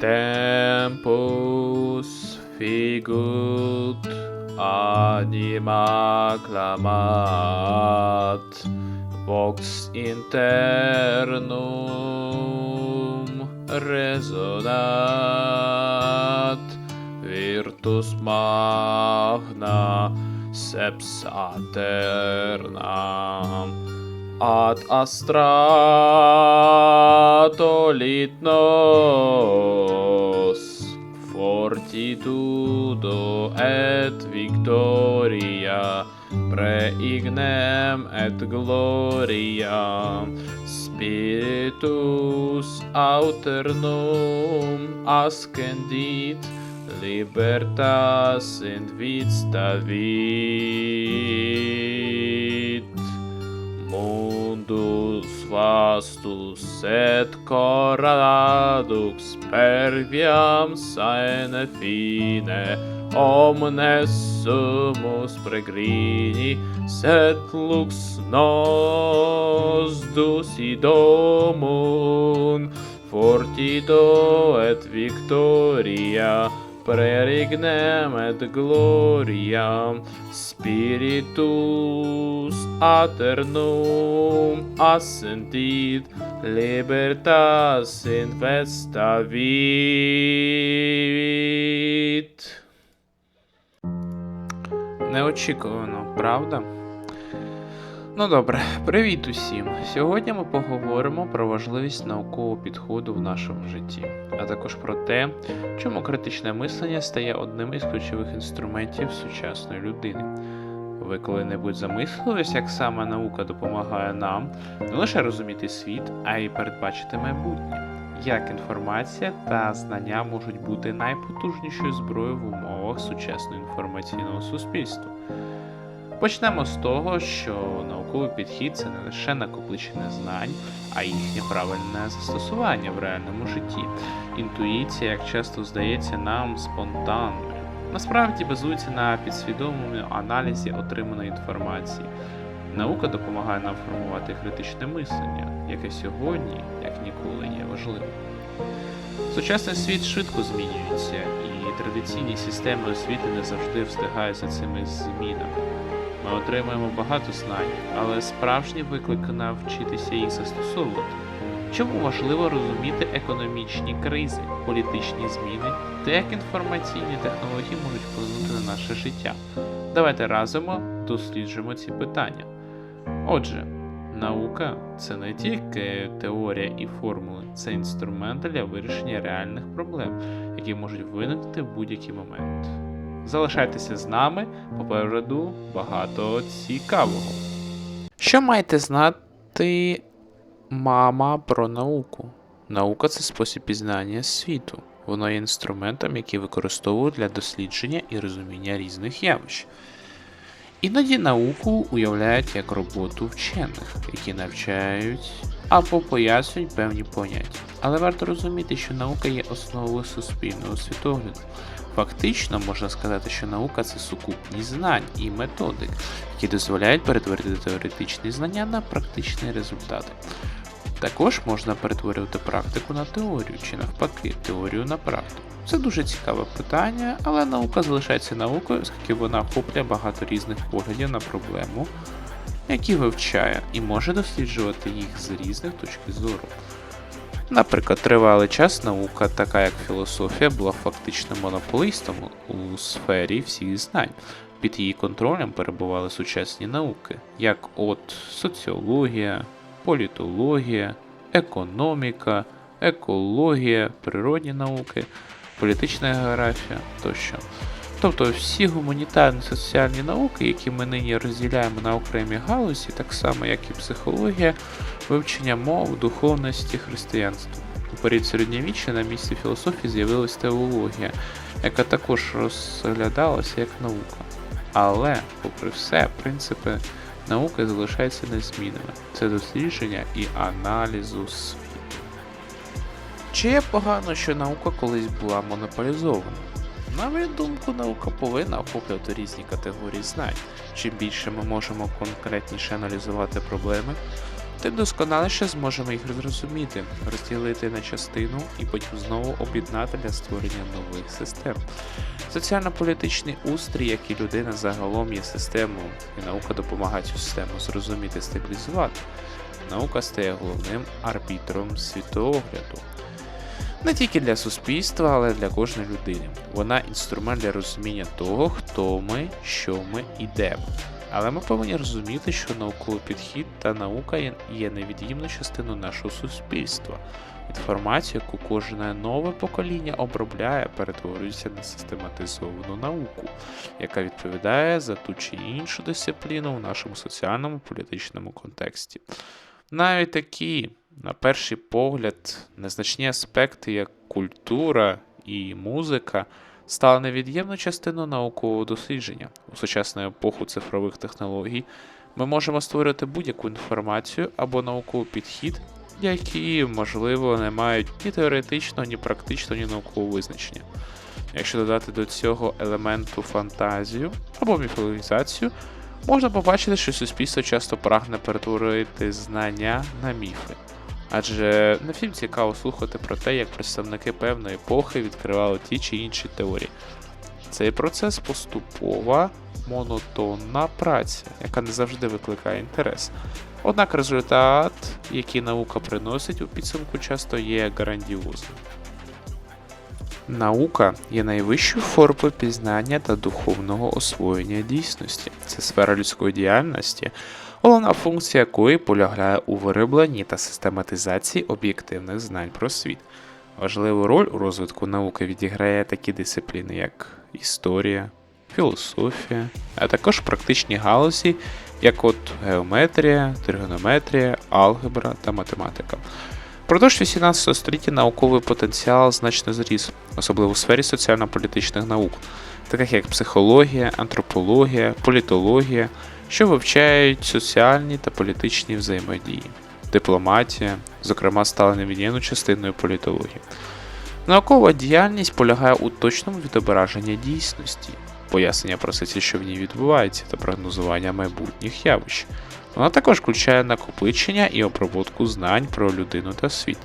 tempus figut anima clamat vox internum resonat virtus magna seps aeternam ad astrato litnos fortitudo et victoria preignem et gloria. Spiritus auternum ascendit libertas in vita vit. Laudu svastus et coradux per viam saene fine. Omnes sumus pregrini sed lux nos dusi domum fortito et victoria prerignem et gloria spiritus aeternum ascentit libertas in vesta vit. Неочікувано, правда? Ну добре, привіт усім! Сьогодні ми поговоримо про важливість наукового підходу в нашому житті, а також про те, чому критичне мислення стає одним із ключових інструментів сучасної людини. Ви коли-небудь замислились, як саме наука допомагає нам не лише розуміти світ, а й передбачити майбутнє, як інформація та знання можуть бути найпотужнішою зброєю в умовах сучасного інформаційного суспільства. Почнемо з того, що науковий підхід це не лише накопичення знань, а їхнє правильне застосування в реальному житті. Інтуїція, як часто здається нам, спонтанною. Насправді базується на підсвідомому аналізі отриманої інформації. Наука допомагає нам формувати критичне мислення, яке сьогодні, як ніколи, є важливим. Сучасний світ швидко змінюється, і традиційні системи освіти не завжди встигають за цими змінами. Ми отримуємо багато знань, але справжній виклик навчитися їх застосовувати. Чому важливо розуміти економічні кризи, політичні зміни та як інформаційні технології можуть вплинути на наше життя? Давайте разом досліджимо ці питання. Отже, наука це не тільки теорія і формули, це інструмент для вирішення реальних проблем, які можуть виникнути в будь-який момент. Залишайтеся з нами, попереду багато цікавого. Що маєте знати, мама, про науку? Наука це спосіб пізнання світу. Воно є інструментом, який використовують для дослідження і розуміння різних явищ. Іноді науку уявляють як роботу вчених, які навчають або пояснюють певні поняття. Але варто розуміти, що наука є основою суспільного світогляду. Фактично можна сказати, що наука це сукупність знань і методик, які дозволяють перетворити теоретичні знання на практичні результати. Також можна перетворювати практику на теорію чи навпаки теорію на практику. Це дуже цікаве питання, але наука залишається наукою, оскільки вона охоплює багато різних поглядів на проблему, які вивчає, і може досліджувати їх з різних точки зору. Наприклад, тривалий час наука, така як філософія, була фактично монополістом у сфері всіх знань. Під її контролем перебували сучасні науки, як от соціологія, політологія, економіка, екологія, природні науки, політична географія тощо. Тобто всі гуманітарні соціальні науки, які ми нині розділяємо на окремі галузі, так само як і психологія, вивчення мов, духовності, християнства. У період середньовіччя на місці філософії з'явилась теологія, яка також розглядалася як наука. Але, попри все, принципи науки залишаються незмінними. Це дослідження і аналізу світу. Чи є погано, що наука колись була монополізована? На мою думку, наука повинна охоплювати різні категорії знань. Чим більше ми можемо конкретніше аналізувати проблеми, тим досконаліше зможемо їх зрозуміти, розділити на частину і потім знову об'єднати для створення нових систем. Соціально-політичний устрій, як і людина загалом є системою, і наука допомагає цю систему зрозуміти стабілізувати. Наука стає головним арбітром світогляду. Не тільки для суспільства, але для кожної людини. Вона інструмент для розуміння того, хто ми, що ми і де. Але ми повинні розуміти, що науковий підхід та наука є- невід'ємною частиною нашого суспільства. Інформацію, яку кожне нове покоління обробляє, перетворюється на систематизовану науку, яка відповідає за ту чи іншу дисципліну в нашому соціальному політичному контексті. Навіть такі, на перший погляд, незначні аспекти, як культура і музика, стали невід'ємною частиною наукового дослідження. У сучасну епоху цифрових технологій ми можемо створити будь-яку інформацію або науковий підхід, які, можливо, не мають ні теоретичного, ні практичного, ні наукового визначення. Якщо додати до цього елементу фантазію або міфологізацію, можна побачити, що суспільство часто прагне перетворити знання на міфи. Адже не всім цікаво слухати про те, як представники певної епохи відкривали ті чи інші теорії. Цей процес поступова, монотонна праця, яка не завжди викликає інтерес. Однак результат, який наука приносить у підсумку, часто є грандіозним. Наука є найвищою формою пізнання та духовного освоєння дійсності. Це сфера людської діяльності, головна функція якої полягає у виробленні та систематизації об'єктивних знань про світ. Важливу роль у розвитку науки відіграє такі дисципліни, як історія, філософія, а також практичні галузі, як от геометрія, тригонометрія, алгебра та математика. Впродовж 18 століття науковий потенціал значно зріс, особливо у сфері соціально-політичних наук, таких як психологія, антропологія, політологія, що вивчають соціальні та політичні взаємодії. Дипломатія, зокрема, стала невід'ємною частиною політології. Наукова діяльність полягає у точному відображенні дійсності, пояснення процесів, що в ній відбувається, та прогнозування майбутніх явищ. Вона також включає накопичення і обробку знань про людину та світ.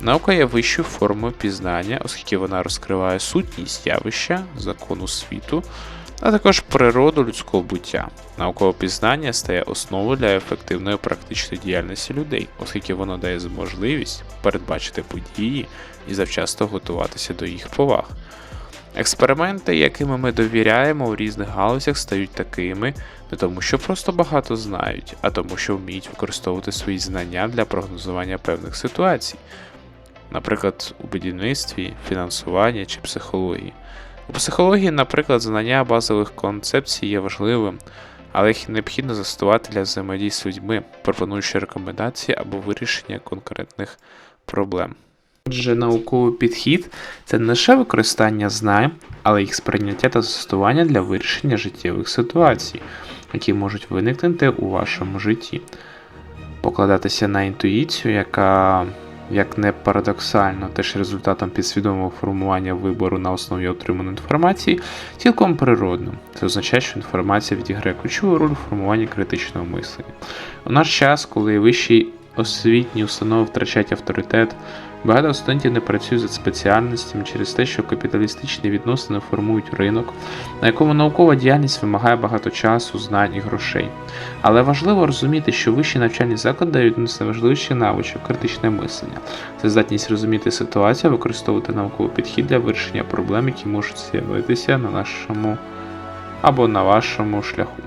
Наука є вищою формою пізнання, оскільки вона розкриває сутність явища, закону світу, а також природу людського буття. Наукове пізнання стає основою для ефективної практичної діяльності людей, оскільки воно дає можливість передбачити події і завчасно готуватися до їх поваг. Експерименти, якими ми довіряємо у різних галузях, стають такими не тому, що просто багато знають, а тому, що вміють використовувати свої знання для прогнозування певних ситуацій, наприклад, у будівництві, фінансуванні чи психології. У психології, наприклад, знання базових концепцій є важливим, але їх необхідно застосувати для взаємодії з людьми, пропонуючи рекомендації або вирішення конкретних проблем. Отже, науковий підхід це не лише використання знань, але їх сприйняття та застосування для вирішення життєвих ситуацій, які можуть виникнути у вашому житті. Покладатися на інтуїцію, яка, як не парадоксально, теж результатом підсвідомого формування вибору на основі отриманої інформації, цілком природно. Це означає, що інформація відіграє ключову роль у формуванні критичного мислення. У наш час, коли вищі освітні установи втрачають авторитет, Багато студентів не працюють за спеціальностями через те, що капіталістичні відносини формують ринок, на якому наукова діяльність вимагає багато часу, знань і грошей. Але важливо розуміти, що вищі навчальні заклади дають з навичок критичне мислення. Це здатність розуміти ситуацію, використовувати науковий підхід для вирішення проблем, які можуть з'явитися на нашому або на вашому шляху.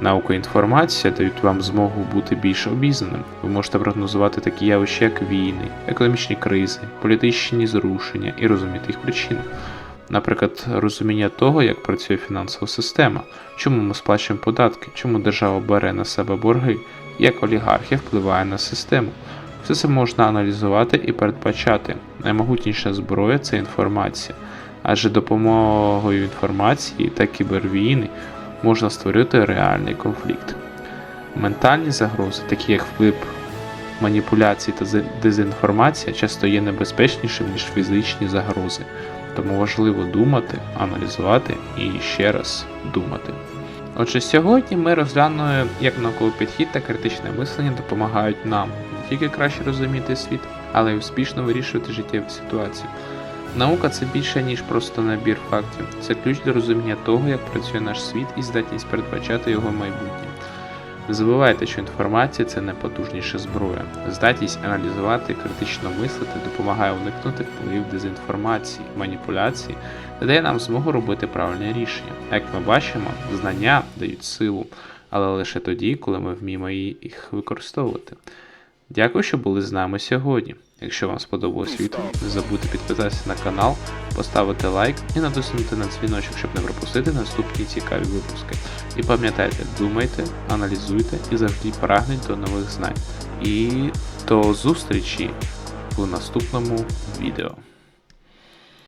Наука і інформація дають вам змогу бути більш обізнаним. Ви можете прогнозувати такі явища, як війни, економічні кризи, політичні зрушення і розуміти їх причини. Наприклад, розуміння того, як працює фінансова система, чому ми сплачуємо податки, чому держава бере на себе борги, як олігархія впливає на систему. Все це можна аналізувати і передбачати. Наймогутніша зброя це інформація, адже допомогою інформації та кібервійни можна створити реальний конфлікт. Ментальні загрози, такі як вплив маніпуляцій та дезінформація, часто є небезпечнішим, ніж фізичні загрози, тому важливо думати, аналізувати і ще раз думати. Отже, сьогодні ми розглянули, як науковий підхід та критичне мислення допомагають нам не тільки краще розуміти світ, але й успішно вирішувати життєві ситуації. Наука це більше, ніж просто набір фактів. Це ключ до розуміння того, як працює наш світ і здатність передбачати його майбутнє. Не забувайте, що інформація це найпотужніша зброя. Здатність аналізувати, критично мислити допомагає уникнути впливів дезінформації, маніпуляцій та дає нам змогу робити правильні рішення. Як ми бачимо, знання дають силу, але лише тоді, коли ми вміємо їх використовувати. Дякую, що були з нами сьогодні. Якщо вам сподобалось відео, не забудьте підписатися на канал, поставити лайк і натиснути на дзвіночок, щоб не пропустити наступні цікаві випуски. І пам'ятайте, думайте, аналізуйте і завжди прагніть до нових знань. І до зустрічі в наступному відео.